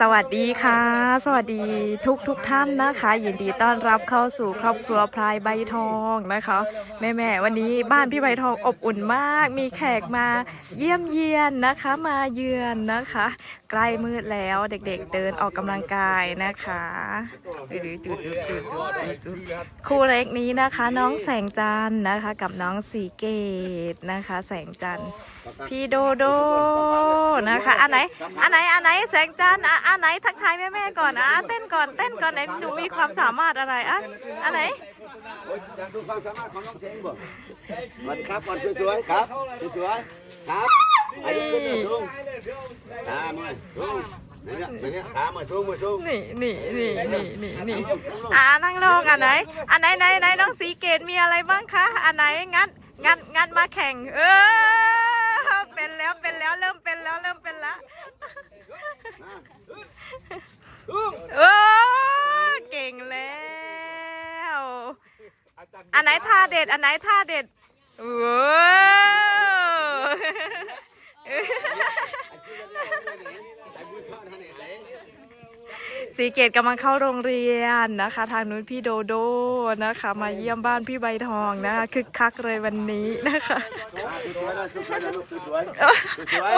สวัสดีค่ะ สวัสดีทุกทุกท่านนะคะ ยินดีต้อนรับเข้าสู่ครอบครัวพลายใบทองนะคะ แม่แม่ๆวันนี้บ้านพี่ใบทองอบอุ่นมาก มีแขกมาเยี่ยมเยียนนะคะมาเยือนนะคะ ใกล้มืดแล้วเด็กๆเดินออกกำลังกายนะคะคู่เล็กนี้นะคะ น้องแสงจันทร์นะคะ กับน้องสีเกตนะคะ แสงจันทร์พี่โดโดนะคะอันไหนอันไหนอันไหนแสงจันทร์อะอันไหนทักทายแม่แม่ๆก่อนอะเต้นก่อนเต้นก่อนไหนหนูมีความสามารถอะไรอะอันไหนอยากดูความสามารถของน้องเสงบ่สวัสดีครับก่อนสวยๆครับสวยๆครับอายุขึ้นมาสูงขามือสูงเนี่ยเนี่ยขามือสูงมือสูงนี่นี่นี่นี่นี่นี่อะนั่งลงอันไหนอันไหนไหนไหนน้องสีเกตมีอะไรบ้างคะอันไหนงัดงัดงัดมาแข่งเออเป็นแล้วเป็นแล้วเริ่มเป็นแล้วเริ่มเป็นแล้วเออเก่งแล้ว อันไหนท่าเด็ด อันไหนท่าเด็ดโอ้สีเกตกำลังเข้าโรงเรียนนะคะ ทางนู้นพี่โดโดนะคะ มาเยี่ยมบ้านพี่ใบทองนะคะคึกคักเลยวันนี้นะคะสวยเลยสวยเลยลูกสวยสวย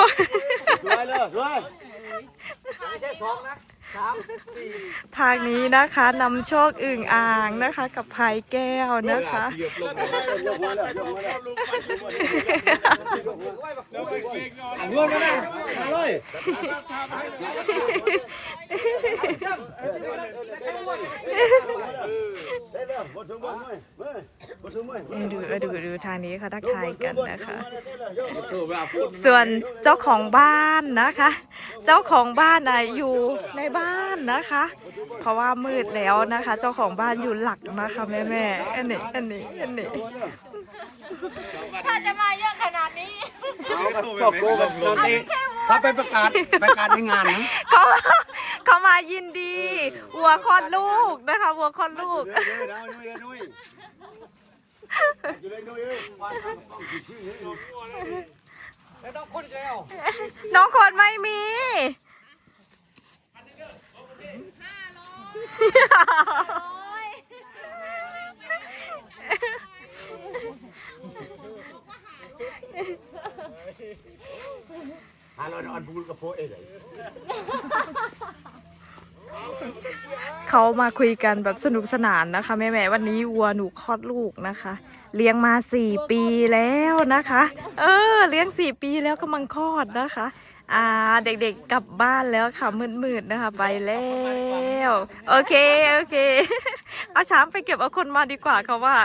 สวยเลยสวย ทางนี้นะคะนำโชคอึ่งอ่างนะคะ กับพายแก้วนะคะเลยยกหัวเลยอะงวดมาได้มาเลย ดูดูดูทางนี้เขาทักทายกันนะคะ ส่วนเจ้าของบ้านนะคะ เจ้าของบ้านนะอยู่ในบ้านนะคะ เพราะว่ามืดแล้วนะคะ เจ้าของบ้านอยู่หลักนะคะแม่แม่อันนี้อันนี้อันนี้ถ้าจะมาเยอะขนาดนี้สอบโกกับนอนตีถ้าไปประกาศประกาศในงานนะ มายินดีวัวคลอดลูกนะคะวัวคลอดลูก น้องคนไม่มีฮาร์ลอนออนบูลกับโพ เขามาคุยกันแบบสนุกสนานนะคะ แม่แม่วันนี้วัวหนูคลอดลูกนะคะ เลี้ยงมาสี่ปีแล้วนะคะ เออ เลี้ยงสี่ปีแล้วกำลังคลอดนะคะ อ่าเด็กๆกลับบ้านแล้วค่ะมืดๆนะคะ ไปแล้วโอเคโอเค เอาช้างไปเก็บเอาคนมาดีกว่าเขาว่า